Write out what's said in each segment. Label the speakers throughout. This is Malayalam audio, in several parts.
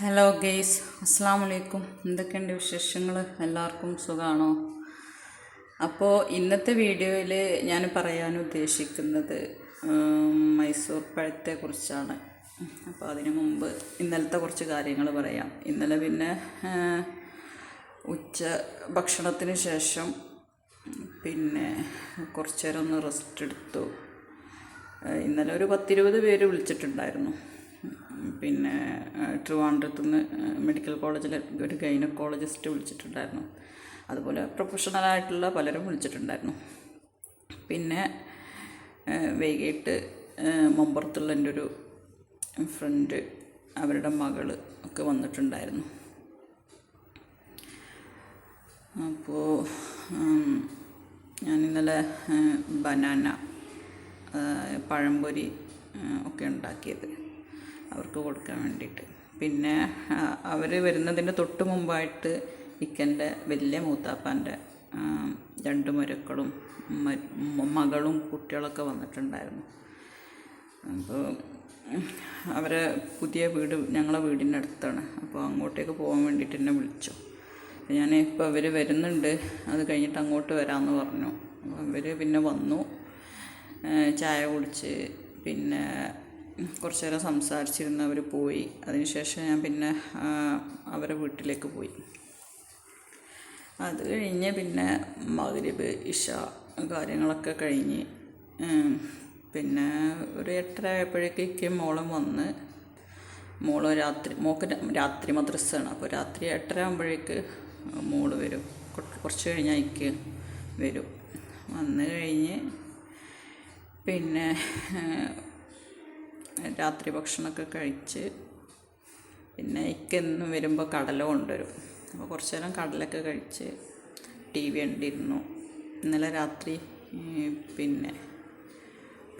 Speaker 1: ഹലോ ഗെയ്സ് അസ്സാം വലൈക്കും എന്തൊക്കെയുണ്ട് വിശേഷങ്ങൾ എല്ലാവർക്കും സുഖമാണോ അപ്പോൾ ഇന്നത്തെ വീഡിയോയിൽ ഞാൻ പറയാൻ ഉദ്ദേശിക്കുന്നത് മൈസൂർ പഴത്തെ കുറിച്ചാണ്. അപ്പോൾ അതിനു മുമ്പ് ഇന്നലത്തെ കുറച്ച് കാര്യങ്ങൾ പറയാം. ഇന്നലെ പിന്നെ ഉച്ച ഭക്ഷണത്തിന് ശേഷം പിന്നെ കുറച്ചു നേരം ഒന്ന് റെസ്റ്റ് എടുത്തു. ഇന്നലെ ഒരു പത്തിരുപത് പേര് വിളിച്ചിട്ടുണ്ടായിരുന്നു. പിന്നെ ട്രിവാൻഡ്രത്ത് നിന്ന് മെഡിക്കൽ കോളേജിലെ ഒരു ഗൈനക്കോളജിസ്റ്റ് വിളിച്ചിട്ടുണ്ടായിരുന്നു. അതുപോലെ പ്രൊഫഷണലായിട്ടുള്ള പലരും വിളിച്ചിട്ടുണ്ടായിരുന്നു. പിന്നെ വൈകിട്ട് മമ്പുറത്തുള്ള എന്റെ ഒരു ഫ്രണ്ട് അവരുടെ മകൾ ഒക്കെ വന്നിട്ടുണ്ടായിരുന്നു. അപ്പോൾ ഞാൻ ഇന്നലെ ബനാന പഴംപൊരി ഒക്കെ ഉണ്ടാക്കിയത്. അവർക്ക് കൊടുക്കാൻ വേണ്ടിയിട്ട്. പിന്നെ അവർ വരുന്നതിന്റെ തൊട്ട് മുമ്പായിട്ട് ഇക്കന്റെ വലിയ മൂത്താപ്പാന്റെ രണ്ട് മരുക്കളും മകളും കുട്ടികളൊക്കെ വന്നിട്ടുണ്ടായിരുന്നു. അപ്പോൾ അവരെ പുതിയ വീട് ഞങ്ങളെ വീടിന്റെ അടുത്താണ്. അപ്പോൾ അങ്ങോട്ടേക്ക് പോകാൻ വേണ്ടിയിട്ട് എന്നെ വിളിച്ചു. ഞാൻ ഇപ്പോൾ അവർ വരുന്നുണ്ട്. അത് കഴിഞ്ഞിട്ട് അങ്ങോട്ട് വരാമെന്ന് പറഞ്ഞു. അവർ പിന്നെ വന്നു. ചായ കുടിച്ച്. പിന്നെ കുറച്ച് നേരം സംസാരിച്ചിരുന്ന് അവർ പോയി. അതിനുശേഷം ഞാൻ പിന്നെ അവരെ വീട്ടിലേക്ക് പോയി. അത് കഴിഞ്ഞ് പിന്നെ മഗ്രിബ് ഇഷ കാര്യങ്ങളൊക്കെ കഴിഞ്ഞ് പിന്നെ ഒരു എട്ടര ആയപ്പോഴേക്കൊക്കെ മോളും വന്ന് മോൾ രാത്രി മോക്ക് രാത്രി മദ്രസ്സാണ് അപ്പോൾ രാത്രി എട്ടര ആകുമ്പോഴേക്ക് മോൾ വരും. കുറ- കുറച്ച് കഴിഞ്ഞാൽ എനിക്ക് വരും. വന്നു കഴിഞ്ഞ് പിന്നെ രാത്രി ഭക്ഷണമൊക്കെ കഴിച്ച് പിന്നെ ഇക്കെന്നും വരുമ്പോൾ കടല കൊണ്ടുവരും. അപ്പോൾ കുറച്ച് നേരം കടലൊക്കെ കഴിച്ച് ടി വി കണ്ടിരുന്നു. ഇന്നലെ രാത്രി പിന്നെ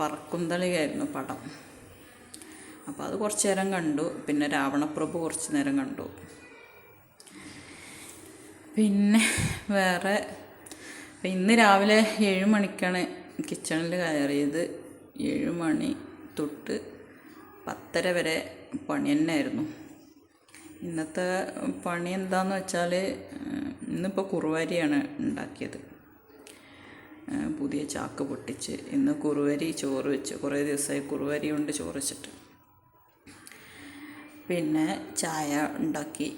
Speaker 1: പറക്കുന്തളിയായിരുന്നു പടം. അപ്പോൾ അത് കുറച്ച് നേരം കണ്ടു. പിന്നെ രാവണപ്രഭു കുറച്ച് നേരം കണ്ടു. പിന്നെ വേറെ ഇന്ന് രാവിലെ ഏഴ് മണിക്കാണ് കിച്ചണിൽ കയറിയത്. ഏഴ് മണി തൊട്ട് പത്തര വരെ പണി തന്നെയായിരുന്നു. ഇന്നത്തെ പണി എന്താന്ന് വെച്ചാൽ ഇന്നിപ്പോൾ കുറുവാരിയാണ് ഉണ്ടാക്കിയത്. പുതിയ ചാക്ക് പൊട്ടിച്ച് ഇന്ന് കുറുവരി ചോറ് വെച്ച്. കുറേ ദിവസമായി കുറുവരി കൊണ്ട് ചോറ് വെച്ചിട്ട്. പിന്നെ ചായ ഉണ്ടാക്കി.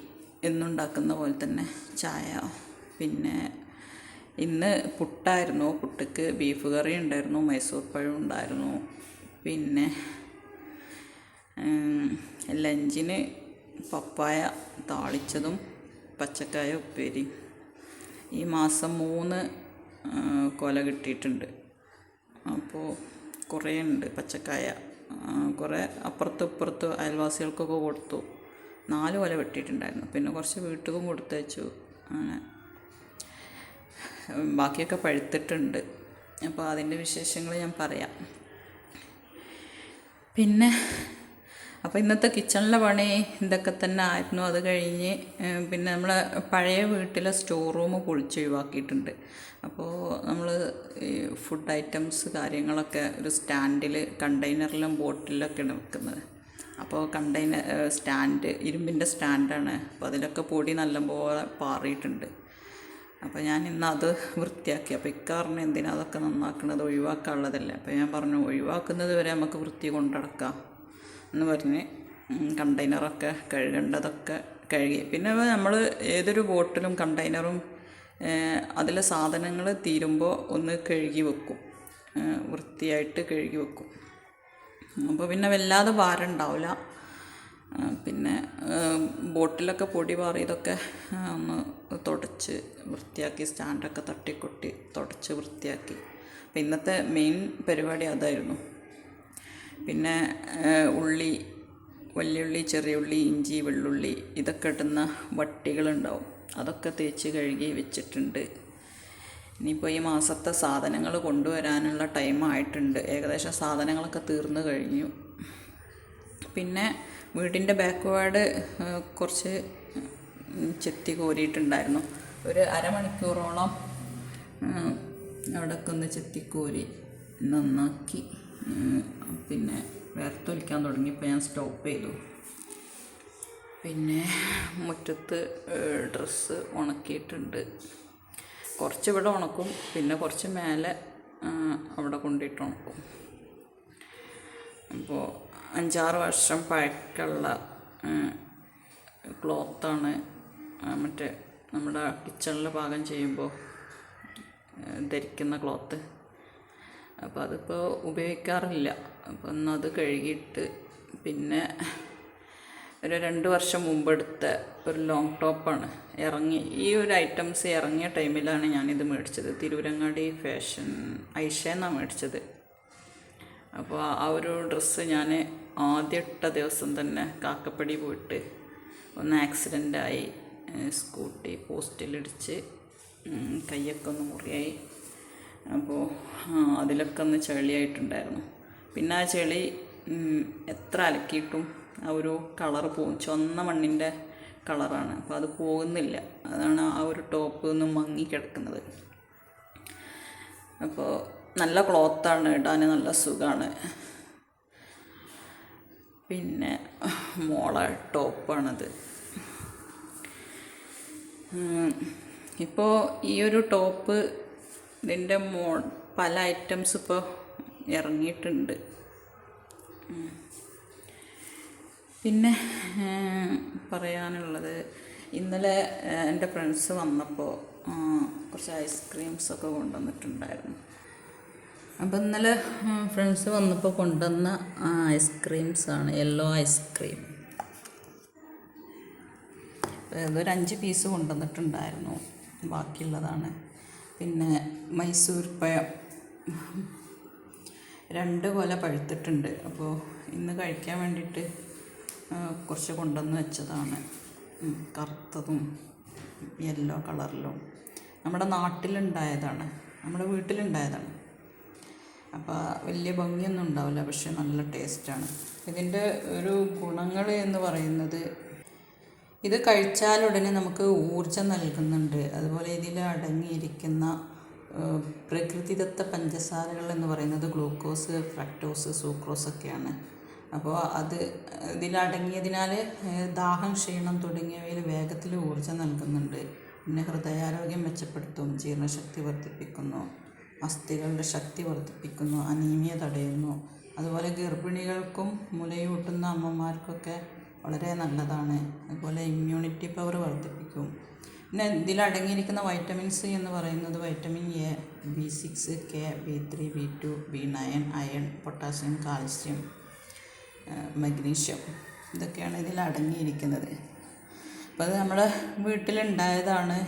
Speaker 1: എന്നുണ്ടാക്കുന്ന പോലെ തന്നെ ചായ. പിന്നെ ഇന്ന് പുട്ടായിരുന്നു. പുട്ടുക്ക് ബീഫ് കറി ഉണ്ടായിരുന്നു. മൈസൂർ പഴം ഉണ്ടായിരുന്നു. പിന്നെ ലഞ്ചിന് പപ്പായ താളിച്ചതും പച്ചക്കായ ഉപ്പേരി ഈ മാസം മൂന്ന് കൊല കിട്ടിയിട്ടുണ്ട്. അപ്പോൾ കുറേ ഉണ്ട് പച്ചക്കായ. കുറേ അപ്പുറത്തും ഇപ്പുറത്തും അയൽവാസികൾക്കൊക്കെ കൊടുത്തു. നാല് കൊല വെട്ടിയിട്ടുണ്ടായിരുന്നു. പിന്നെ കുറച്ച് വീട്ടിലും കൊടുത്തയച്ചു. അങ്ങനെ. ബാക്കിയൊക്കെ പഴുത്തിട്ടുണ്ട്. അപ്പോൾ അതിന്റെ വിശേഷങ്ങൾ ഞാൻ പറയാം. പിന്നെ അപ്പോൾ ഇന്നത്തെ കിച്ചണിലെ പണി ഇതൊക്കെ തന്നെ ആയിരുന്നു. അത് കഴിഞ്ഞ് പിന്നെ നമ്മൾ പഴയ വീട്ടിലെ സ്റ്റോർ റൂം പൊളിച്ച് ഒഴിവാക്കിയിട്ടുണ്ട്. അപ്പോൾ നമ്മൾ ഈ ഫുഡ് ഐറ്റംസ് കാര്യങ്ങളൊക്കെ ഒരു സ്റ്റാൻഡിൽ കണ്ടെയ്നറിലും ബോട്ടിലൊക്കെയാണ് വെക്കുന്നത്. അപ്പോൾ കണ്ടെയ്നർ സ്റ്റാൻഡ് ഇരുമ്പിന്റെ സ്റ്റാൻഡാണ് അപ്പോൾ അതിലൊക്കെ പൊടി നല്ലപോലെ പാറിയിട്ടുണ്ട്. അപ്പോൾ ഞാൻ ഇന്ന് അത് വൃത്തിയാക്കി. അപ്പോൾ ഇക്കാറിന് എന്തിനാ അതൊക്കെ നന്നാക്കുന്നത്? ഒഴിവാക്കാനുള്ളതല്ലേ. അപ്പോൾ ഞാൻ പറഞ്ഞു ഒഴിവാക്കുന്നത് വരെ നമുക്ക് വൃത്തി കൊണ്ടടക്കാം. എന്ന് പറഞ്ഞ് കണ്ടെയ്നറൊക്കെ കഴുകേണ്ടതൊക്കെ കഴുകി. പിന്നെ നമ്മൾ ഏതൊരു ബോട്ടിലും കണ്ടെയ്നറും അതിലെ സാധനങ്ങൾ തീരുമ്പോൾ ഒന്ന് കഴുകി വെക്കും. വൃത്തിയായിട്ട് കഴുകി വെക്കും. അപ്പോൾ പിന്നെ വല്ലാതെ ഭാരം ഉണ്ടാവില്ല പിന്നെ ബോട്ടിലൊക്കെ പൊടി പാറിയതൊക്കെ ഒന്ന് തുടച്ച് വൃത്തിയാക്കി സ്റ്റാൻഡൊക്കെ തട്ടിക്കൊട്ടി തുടച്ച് വൃത്തിയാക്കി. അപ്പം ഇന്നത്തെ മെയിൻ പരിപാടി അതായിരുന്നു. പിന്നെ ഉള്ളി വലിയുള്ളി ചെറിയുള്ളി ഇഞ്ചി വെള്ളുള്ളി ഇതൊക്കെ ഇടുന്ന വട്ടികളുണ്ടാവും. അതൊക്കെ തേച്ച് കഴുകി വെച്ചിട്ടുണ്ട്. ഇനിയിപ്പോൾ ഈ മാസത്തെ സാധനങ്ങൾ കൊണ്ടുവരാനുള്ള ടൈം ആയിട്ടുണ്ട്. ഏകദേശം സാധനങ്ങളൊക്കെ തീർന്നു കഴിഞ്ഞു. പിന്നെ വീടിന്റെ ബാക്ക്വേർഡ് കുറച്ച് ചെത്തി കോരിയിട്ടുണ്ടായിരുന്നു. ഒരു അരമണിക്കൂറോളം അവിടെ അവിടെയൊക്കെ ഒന്ന് ചെത്തി കോരി നന്നാക്കി. പിന്നെ വേർത്തൊലിക്കാൻ തുടങ്ങിയപ്പോൾ ഞാൻ സ്റ്റോപ്പ് ചെയ്തു. പിന്നെ മുറ്റത്ത് ഡ്രസ്സ് ഉണക്കിയിട്ടുണ്ട്. കുറച്ച് ഇവിടെ ഉണക്കും പിന്നെ കുറച്ച് മേലെ അവിടെ കൊണ്ടിട്ട് ഉണക്കും. അപ്പോൾ അഞ്ചാറ് വർഷം പഴക്കമുള്ള ക്ലോത്താണ് മറ്റേ നമ്മുടെ കിച്ചണിൽ പാകം ചെയ്യുമ്പോൾ ധരിക്കുന്ന ക്ലോത്ത് അപ്പോൾ അതിപ്പോൾ ഉപയോഗിക്കാറില്ല. അപ്പോൾ ഒന്നത് കഴുകിയിട്ട് പിന്നെ ഒരു രണ്ട് വർഷം മുമ്പ് എടുത്ത ഒരു ലോങ് ടോപ്പാണ് ഇറങ്ങി ഈ ഒരു ഐറ്റംസ് ഇറങ്ങിയ ടൈമിലാണ് ഞാനിത് മേടിച്ചത്. തിരൂരങ്ങാടി ഫാഷൻ ഐഷ എന്നാണ് മേടിച്ചത്. അപ്പോൾ ആ ഒരു ഡ്രസ്സ് ഞാൻ ആദ്യ ഇട്ട ദിവസം തന്നെ കാക്കപ്പടി പോയിട്ട് ഒന്ന് ആക്സിഡന്റായി സ്കൂട്ടി പോസ്റ്റിലിടിച്ച് കയ്യൊക്കെ ഒന്ന് മുറിയായി. അപ്പോൾ അതിലൊക്കെ ഒന്ന് ചെളിയായിട്ടുണ്ടായിരുന്നു. പിന്നെ ആ ചെളി എത്ര അലക്കിയിട്ടും ആ ഒരു കളർ പോകും ചൊന്ന മണ്ണിന്റെ കളറാണ്. അപ്പോൾ അത് പോകുന്നില്ല. അതാണ് ആ ഒരു ടോപ്പ് ഒന്ന് മങ്ങി കിടക്കുന്നത്. അപ്പോൾ നല്ല ക്ലോത്താണ് ഇടാൻ നല്ല സുഖമാണ് പിന്നെ മോളെ ടോപ്പാണത്. ഇപ്പോൾ ഈ ഒരു ടോപ്പ് ഇതിന്റെ മോ പല ഐറ്റംസ് ഇപ്പോൾ ഇറങ്ങിയിട്ടുണ്ട്. പിന്നെ പറയാനുള്ളത് ഇന്നലെ എന്റെ ഫ്രണ്ട്സ് വന്നപ്പോൾ കുറച്ച് കുറച്ച് ഐസ്ക്രീംസൊക്കെ കൊണ്ടുവന്നിട്ടുണ്ടായിരുന്നു. അപ്പം ഇന്നലെ ഫ്രണ്ട്സ് വന്നപ്പോൾ കൊണ്ടുവന്ന ഐസ്ക്രീംസാണ് യെല്ലോ ഐസ്ക്രീം ഇതൊരു അഞ്ച് പീസ് കൊണ്ടുവന്നിട്ടുണ്ടായിരുന്നു. ബാക്കിയുള്ളതാണ്. പിന്നെ മൈസൂർ പഴം. രണ്ട് കൊല പഴുത്തിട്ടുണ്ട്. അപ്പോൾ ഇന്ന് കഴിക്കാൻ വേണ്ടിയിട്ട് കുറച്ച് കൊണ്ടുവന്ന് വെച്ചതാണ്. കറുത്തതും യെല്ലോ കളറിലും. നമ്മുടെ നാട്ടിലുണ്ടായതാണ്. നമ്മുടെ വീട്ടിലുണ്ടായതാണ്. അപ്പോൾ വലിയ ഭംഗിയൊന്നും ഉണ്ടാവില്ല പക്ഷെ നല്ല ടേസ്റ്റാണ്. ഇതിന്റെ ഒരു ഗുണങ്ങൾ എന്ന് പറയുന്നത് ഇത് കഴിച്ചാലുടനെ നമുക്ക് ഊർജം നൽകുന്നുണ്ട്. അതുപോലെ ഇതിൽ അടങ്ങിയിരിക്കുന്ന പ്രകൃതിദത്ത പഞ്ചസാരകൾ എന്ന് പറയുന്നത് ഗ്ലൂക്കോസ് ഫ്രക്ടോസ് സൂക്രോസ് ഒക്കെയാണ്. അപ്പോൾ അത് ഇതിലടങ്ങിയതിനാൽ ദാഹം ക്ഷീണം തുടങ്ങിയവയിൽ വേഗത്തിൽ ഊർജം നൽകുന്നുണ്ട്. പിന്നെ ഹൃദയാരോഗ്യം മെച്ചപ്പെടുത്തും ജീർണശക്തി വർദ്ധിപ്പിക്കുന്നു അസ്ഥികളുടെ ശക്തി വർദ്ധിപ്പിക്കുന്നു അനീമിയ തടയുന്നു. അതുപോലെ ഗർഭിണികൾക്കും മുലയൂട്ടുന്ന അമ്മമാർക്കൊക്കെ വളരെ നല്ലതാണ്. അതുപോലെ ഇമ്മ്യൂണിറ്റി പവർ വർദ്ധിപ്പിക്കും. പിന്നെ ഇതിൽ അടങ്ങിയിരിക്കുന്ന വൈറ്റമിൻസ് എന്ന് പറയുന്നത് vitamin A B six K B three B two B nine iron potassium calcium magnesium ഇതൊക്കെയാണ് ഇതിൽ അടങ്ങിയിരിക്കുന്നത്. അപ്പോൾ അത് നമ്മുടെ വീട്ടിലുണ്ടായതാണ്.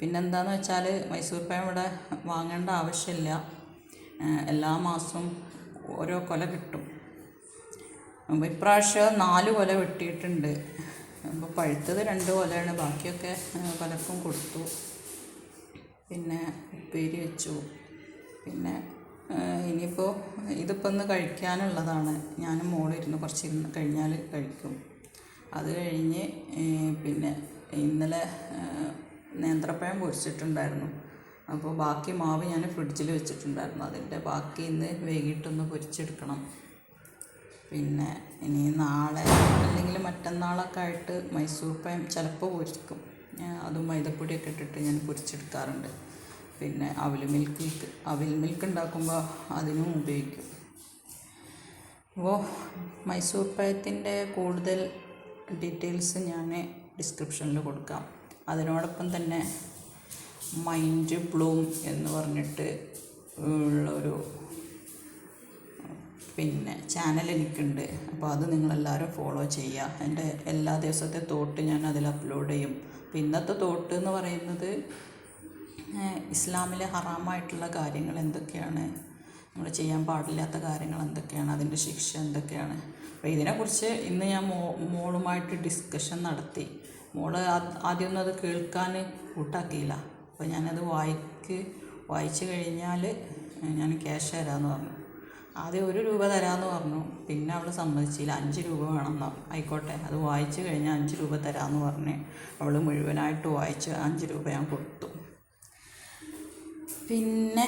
Speaker 1: പിന്നെന്താണെന്ന് വെച്ചാൽ മൈസൂർ പഴം ഇവിടെ വാങ്ങേണ്ട ആവശ്യമില്ല. എല്ലാ മാസവും ഓരോ കൊല കിട്ടും. അപ്പോൾ ഇപ്രാവശ്യം നാല് കൊല വെട്ടിയിട്ടുണ്ട്. അപ്പോൾ പഴുത്തത് രണ്ട് കൊലയാണ്. ബാക്കിയൊക്കെ പലർക്കും കൊടുത്തു. പിന്നെ ഉപ്പേരി വെച്ചു. പിന്നെ ഇനിയിപ്പോൾ ഇതിപ്പോൾ ഒന്ന് കഴിക്കാനുള്ളതാണ്. ഞാനും മോളിരുന്ന് കുറച്ച് കഴിഞ്ഞാൽ കഴിക്കും. അത് കഴിഞ്ഞ് പിന്നെ ഇന്നലെ നേന്ത്രപ്പഴം പൊരിച്ചിട്ടുണ്ടായിരുന്നു. അപ്പോൾ ബാക്കി മാവ് ഞാൻ ഫ്രിഡ്ജിൽ വെച്ചിട്ടുണ്ടായിരുന്നു. അതിന്റെ ബാക്കി ഇന്ന് വൈകിട്ടൊന്ന് പൊരിച്ചെടുക്കണം. പിന്നെ ഇനി നാളെ അല്ലെങ്കിൽ മറ്റന്നാളൊക്കെ ആയിട്ട് മൈസൂർ പഴം ചിലപ്പോൾ പൊരിക്കും. അതും മൈദപ്പൊടിയൊക്കെ ഇട്ടിട്ട് ഞാൻ പൊരിച്ചെടുക്കാറുണ്ട്. പിന്നെ അവിൽ മിൽക്ക് അവിൽ മിൽക്ക് ഉണ്ടാക്കുമ്പോൾ അതിനും ഉപയോഗിക്കും. അപ്പോൾ മൈസൂർ പഴത്തിന്റെ കൂടുതൽ ഡീറ്റെയിൽസ് ഞാൻ ഡിസ്ക്രിപ്ഷനിൽ കൊടുക്കാം. അതിനോടൊപ്പം തന്നെ മൈൻഡ് ബ്ലൂം എന്ന് പറഞ്ഞിട്ട് ഉള്ളൊരു പിന്നെ ചാനൽ എനിക്കുണ്ട്. അപ്പോൾ അത് നിങ്ങളെല്ലാവരും ഫോളോ ചെയ്യുക. എന്റെ എല്ലാ ദിവസത്തെ തോട്ട് ഞാൻ അതിൽ അപ്ലോഡ് ചെയ്യും. അപ്പോൾ ഇന്നത്തെ തോട്ട് എന്ന് പറയുന്നത് ഇസ്ലാമിലെ ഹറാമായിട്ടുള്ള കാര്യങ്ങൾ എന്തൊക്കെയാണ്? നമ്മൾ ചെയ്യാൻ പാടില്ലാത്ത കാര്യങ്ങൾ എന്തൊക്കെയാണ്? അതിന്റെ ശിക്ഷ എന്തൊക്കെയാണ്? അപ്പോൾ ഇതിനെക്കുറിച്ച് ഇന്ന് ഞാൻ മോ മോളുമായിട്ട് ഡിസ്കഷൻ നടത്തി. മോൾ ആദ്യമൊന്നും അത് കേൾക്കാൻ കൂട്ടാക്കിയില്ല. അപ്പോൾ ഞാനത് വായിക്ക് വായിച്ചു കഴിഞ്ഞാൽ ഞാൻ ക്യാഷ് തരാമെന്ന് പറഞ്ഞു. ആദ്യം ഒരു രൂപ തരാമെന്ന് പറഞ്ഞു. പിന്നെ അവൾ സമ്മതിച്ചില്ല. അഞ്ച് രൂപ വേണമെന്ന് ആയിക്കോട്ടെ. അത് വായിച്ചു കഴിഞ്ഞാൽ അഞ്ച് രൂപ തരാമെന്ന് പറഞ്ഞ് അവൾ മുഴുവനായിട്ട് വായിച്ച് അഞ്ച് രൂപ ഞാൻ കൊടുത്തു. പിന്നെ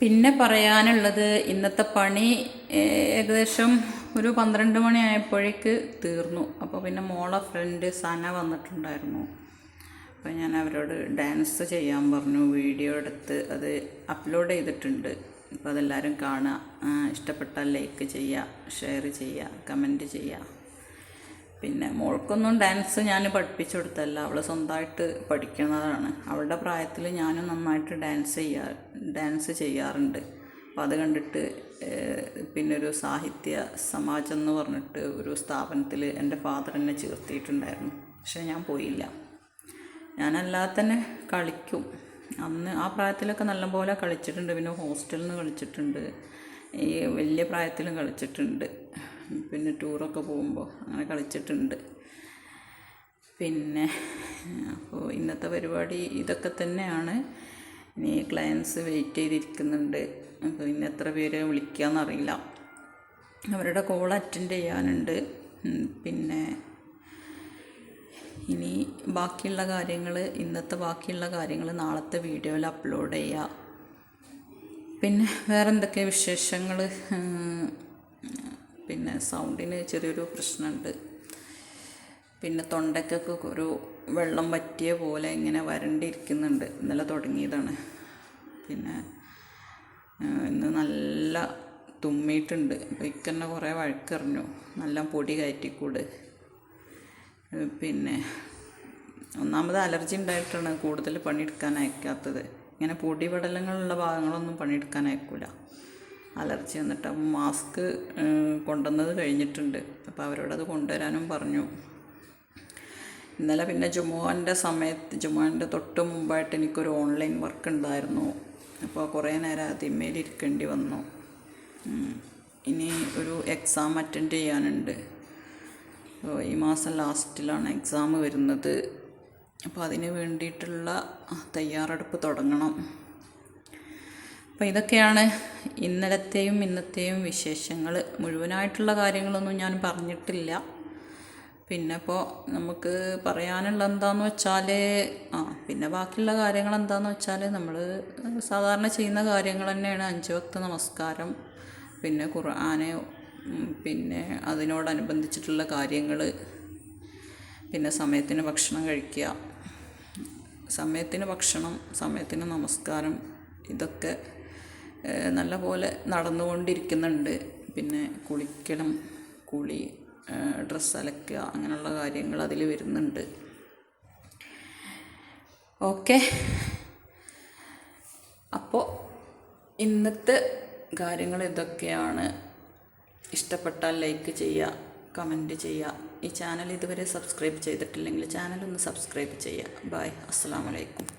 Speaker 1: പിന്നെ പറയാനുള്ളത് ഇന്നത്തെ പണി ഏകദേശം ഒരു പന്ത്രണ്ട് മണിയായപ്പോഴേക്ക് തീർന്നു. അപ്പോൾ പിന്നെ മോളെ ഫ്രണ്ട് സന വന്നിട്ടുണ്ടായിരുന്നു. അപ്പോൾ ഞാൻ അവരോട് ഡാൻസ് ചെയ്യാൻ പറഞ്ഞു. വീഡിയോ എടുത്ത് അത് അപ്ലോഡ് ചെയ്തിട്ടുണ്ട്. അപ്പോൾ അതെല്ലാവരും കാണുക. ഇഷ്ടപ്പെട്ടാൽ ലൈക്ക് ചെയ്യുക ഷെയർ ചെയ്യുക കമന്റ് ചെയ്യുക. പിന്നെ മോൾക്കൊന്നും ഡാൻസ് ഞാൻ പഠിപ്പിച്ചു കൊടുത്തല്ല അവൾ സ്വന്തമായിട്ട് പഠിക്കുന്നതാണ്. അവളുടെ പ്രായത്തിൽ ഞാനും നന്നായിട്ട് ഡാൻസ് ചെയ്യാ ഡാൻസ് ചെയ്യാറുണ്ട്. അപ്പോൾ അത് കണ്ടിട്ട് പിന്നെ ഒരു സാഹിത്യ സമാജം എന്ന് പറഞ്ഞിട്ട് ഒരു സ്ഥാപനത്തിൽ എന്റെ ഫാദർ എന്നെ ചേർത്തിയിട്ടുണ്ടായിരുന്നു. പക്ഷേ ഞാൻ പോയില്ല. ഞാനല്ലാതെ തന്നെ കളിക്കും. അന്ന് ആ പ്രായത്തിലൊക്കെ നല്ലപോലെ കളിച്ചിട്ടുണ്ട്. പിന്നെ ഹോസ്റ്റലിൽ നിന്ന് കളിച്ചിട്ടുണ്ട്. ഈ വലിയ പ്രായത്തിലും കളിച്ചിട്ടുണ്ട്. പിന്നെ ടൂറൊക്കെ പോകുമ്പോൾ അങ്ങനെ കളിച്ചിട്ടുണ്ട്. പിന്നെ അപ്പോൾ ഇന്നത്തെ പരിപാടി ഇതൊക്കെ തന്നെയാണ്. ഇനി ക്ലയൻസ് വെയിറ്റ് ചെയ്തിരിക്കുന്നുണ്ട്. അപ്പോൾ ഇന്ന് എത്ര പേര് വിളിക്കാമെന്നറിയില്ല അവരുടെ കോൾ അറ്റൻഡ് ചെയ്യാനുണ്ട്. പിന്നെ ഇനി ബാക്കിയുള്ള കാര്യങ്ങൾ ഇന്നത്തെ ബാക്കിയുള്ള കാര്യങ്ങൾ നാളത്തെ വീഡിയോയിൽ അപ്ലോഡ് ചെയ്യുക പിന്നെ വേറെ എന്തൊക്കെ വിശേഷങ്ങൾ പിന്നെ സൗണ്ടിന് ചെറിയൊരു പ്രശ്നമുണ്ട് പിന്നെ തൊണ്ടയ്ക്കൊക്കെ ഒരു വെള്ളം പറ്റിയ പോലെ ഇങ്ങനെ വരണ്ടിരിക്കുന്നുണ്ട്. ഇന്നലെ തുടങ്ങിയതാണ്. പിന്നെ ഇന്ന് നല്ല തുമ്മിയിട്ടുണ്ട്. അപ്പോൾ ഇക്കന്നെ കുറേ വഴക്കെറിഞ്ഞു നല്ല പൊടി കയറ്റിക്കൂട്. പിന്നെ ഒന്നാമത് അലർജി ഉണ്ടായിട്ടാണ് കൂടുതൽ പണിയെടുക്കാൻ അയക്കാത്തത് ഇങ്ങനെ പൊടി പടലങ്ങളുള്ള ഭാഗങ്ങളൊന്നും പണിയെടുക്കാൻ അയക്കില്ല അലർജി വന്നിട്ട് മാസ്ക് കൊണ്ടുവന്നത് കഴിഞ്ഞിട്ടുണ്ട്. അപ്പോൾ അവരോടത് കൊണ്ടുവരാനും പറഞ്ഞു. ഇന്നലെ പിന്നെ ജുമുവാന്റെ സമയത്ത് ജുമുവാന്റെ തൊട്ട് മുമ്പായിട്ട് എനിക്കൊരു ഓൺലൈൻ വർക്ക് ഉണ്ടായിരുന്നു അപ്പോൾ കുറേ നേരം അതിന്മേൽ ഇരിക്കേണ്ടി വന്നു. ഇനി ഒരു എക്സാം അറ്റൻഡ് ചെയ്യാനുണ്ട്. ഈ മാസം ലാസ്റ്റിലാണ് എക്സാം വരുന്നത്. അപ്പോൾ അതിന് വേണ്ടിയിട്ടുള്ള തയ്യാറെടുപ്പ് തുടങ്ങണം. അപ്പോൾ ഇതൊക്കെയാണ് ഇന്നലത്തെയും ഇന്നത്തെയും വിശേഷങ്ങൾ മുഴുവനായിട്ടുള്ള കാര്യങ്ങളൊന്നും ഞാൻ പറഞ്ഞിട്ടില്ല. പിന്നെ ഇപ്പോൾ നമുക്ക് പറയാനുള്ള എന്താന്ന് വെച്ചാൽ ആ പിന്നെ ബാക്കിയുള്ള കാര്യങ്ങൾ എന്താന്ന് വെച്ചാൽ നമ്മൾ സാധാരണ ചെയ്യുന്ന കാര്യങ്ങൾ തന്നെയാണ്. അഞ്ച് വക്ത നമസ്കാരം പിന്നെ ഖുർആന് പിന്നെ അതിനോടനുബന്ധിച്ചിട്ടുള്ള കാര്യങ്ങൾ പിന്നെ സമയത്തിന് ഭക്ഷണം കഴിക്കുക സമയത്തിന് ഭക്ഷണം സമയത്തിന് നമസ്കാരം ഇതൊക്കെ നല്ലപോലെ നല്ല പോലെ നടന്നുകൊണ്ടിരിക്കുന്നുണ്ട്. പിന്നെ കുളിക്കണം കുളി ഡ്രസ്സ് അലക്കുക അങ്ങനെയുള്ള കാര്യങ്ങൾ അതിൽ വരുന്നുണ്ട്. ഓക്കെ. അപ്പോൾ ഇന്നത്തെ കാര്യങ്ങൾ ഇതൊക്കെയാണ്. ഇഷ്ടപ്പെട്ടാൽ ലൈക്ക് ചെയ്യുക കമന്റ് ചെയ്യുക. ഈ ചാനൽ ഇതുവരെ സബ്സ്ക്രൈബ് ചെയ്തിട്ടില്ലെങ്കിൽ ചാനൽ ഒന്ന് സബ്സ്ക്രൈബ് ചെയ്യുക. ബായ് അസ്സാം വലൈക്കും